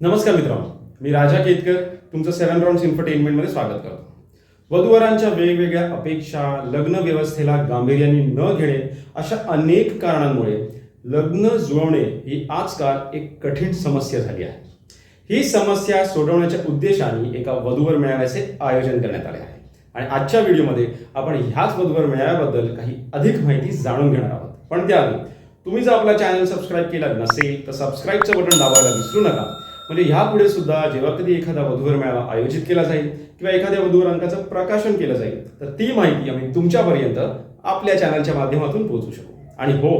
नमस्कार मित्रांनो मी राजा केतकर तुमचं सेव्हन राऊंड इन्फरटेनमेंटमध्ये स्वागत करतो. वधूवरांच्या वेगवेगळ्या अपेक्षा लग्न व्यवस्थेला गांभीर्याने न घेणे अशा अनेक कारणांमुळे लग्न जुळवणे ही आजकाल एक कठीण समस्या झाली आहे. ही समस्या सोडवण्याच्या उद्देशाने एका वधूवर मेळाव्याचे आयोजन करण्यात आले आहे. आणि आजच्या व्हिडिओमध्ये आपण ह्याच वधूवर मेळाव्याबद्दल काही अधिक माहिती जाणून घेणार आहोत. पण त्याआधी तुम्ही जर आपला चॅनल सबस्क्राईब केला नसेल तर सबस्क्राईबचं बटन दाबायला विसरू नका. म्हणजे ह्यापुढे सुद्धा जेव्हा कधी एखादा वधूवर मेळावा आयोजित केला जाईल किंवा एखाद्या वधूवर अंकाचं प्रकाशन केलं जाईल तर ती माहिती आम्ही तुमच्यापर्यंत आपल्या चॅनलच्या माध्यमातून पोहोचू शकू. आणि हो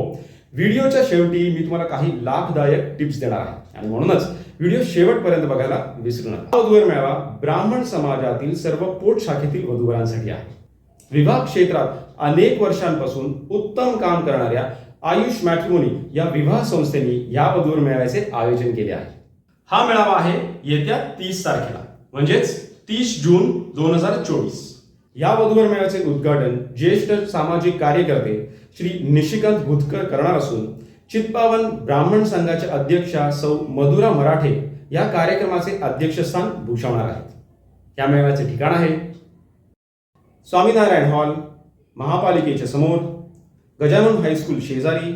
व्हिडिओच्या शेवटी मी तुम्हाला काही लाभदायक टिप्स देणार आहे. आणि म्हणूनच व्हिडिओ शेवटपर्यंत बघायला विसरू नका. हा वधूवर मेळावा ब्राह्मण समाजातील सर्व पोट शाखेतील वधूवरांसाठी आहे. विवाह क्षेत्रात अनेक वर्षांपासून उत्तम काम करणाऱ्या आयुष मॅट्रिमोनी या विवाह संस्थेने या वधूवर मेळाव्याचे आयोजन केले आहे. हा मेळावा आहे येत्या तीस तारखेला म्हणजेच तीस जून दोन हजार चोवीस. या वधूवर मेळाव्याचे उद्घाटन ज्येष्ठ सामाजिक कार्यकर्ते श्री निशिकांत भुतकर करणार असून चित्पावन ब्राह्मण संघाच्या अध्यक्षा सौ मधुरा मराठे या कार्यक्रमाचे अध्यक्षस्थान भूषवणार आहेत. या मेळाव्याचे ठिकाण आहे स्वामीनारायण हॉल महापालिकेच्या समोर गजानन हायस्कूल शेजारी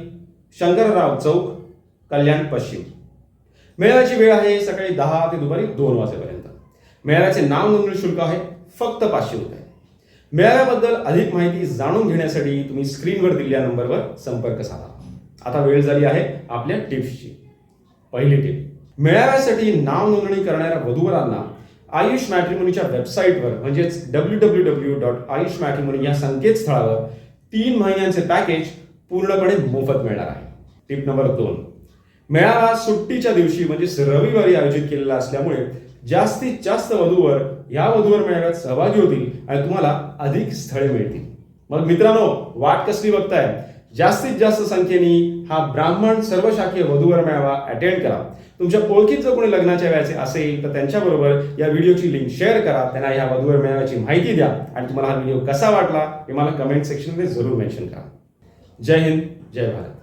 शंकरराव चौक कल्याण पश्चिम. मेळाव्याची वेळ आहे सकाळी दहा ते दुपारी दोन वाजेपर्यंत. मेळाव्याचे नाव नोंदणी शुल्क आहे फक्त पाचशे रुपये. मेळाव्याबद्दल अधिक माहिती जाणून घेण्यासाठी तुम्ही स्क्रीनवर दिलेल्या नंबरवर संपर्क साधा. आता वेळ झाली आहे आपल्या टिप्सची. पहिली टिप मेळाव्यासाठी नाव नोंदणी करणाऱ्या वधूवरांना आयुष मॅट्रिमोनीच्या वेबसाईटवर म्हणजेच W W W dot Aayush matrimony या संकेतस्थळावर तीन महिन्यांचे पॅकेज पूर्णपणे मोफत मिळणार आहे. टिप नंबर दोन मेळावा सुट्टीच्या दिवशी म्हणजेच रविवारी आयोजित केलेला असल्यामुळे जास्तीत जास्त वधूवर या वधूवर मेळाव्यात सहभागी होतील आणि तुम्हाला अधिक स्थळे मिळतील. मग मित्रांनो वाट कसली बघताय? जास्तीत जास्त संख्येने हा ब्राह्मण सर्व शाखीय वधूवर मेळावा अटेंड करा. तुमच्या ओळखीत जर कोणी लग्नाच्या वेळेचे असेल तर त्यांच्याबरोबर या व्हिडिओची लिंक शेअर करा. त्यांना या वधूवर मेळाव्याची माहिती द्या. आणि तुम्हाला हा व्हिडिओ कसा वाटला हे मला कमेंट सेक्शनमध्ये जरूर मेन्शन करा. जय हिंद जय भारत.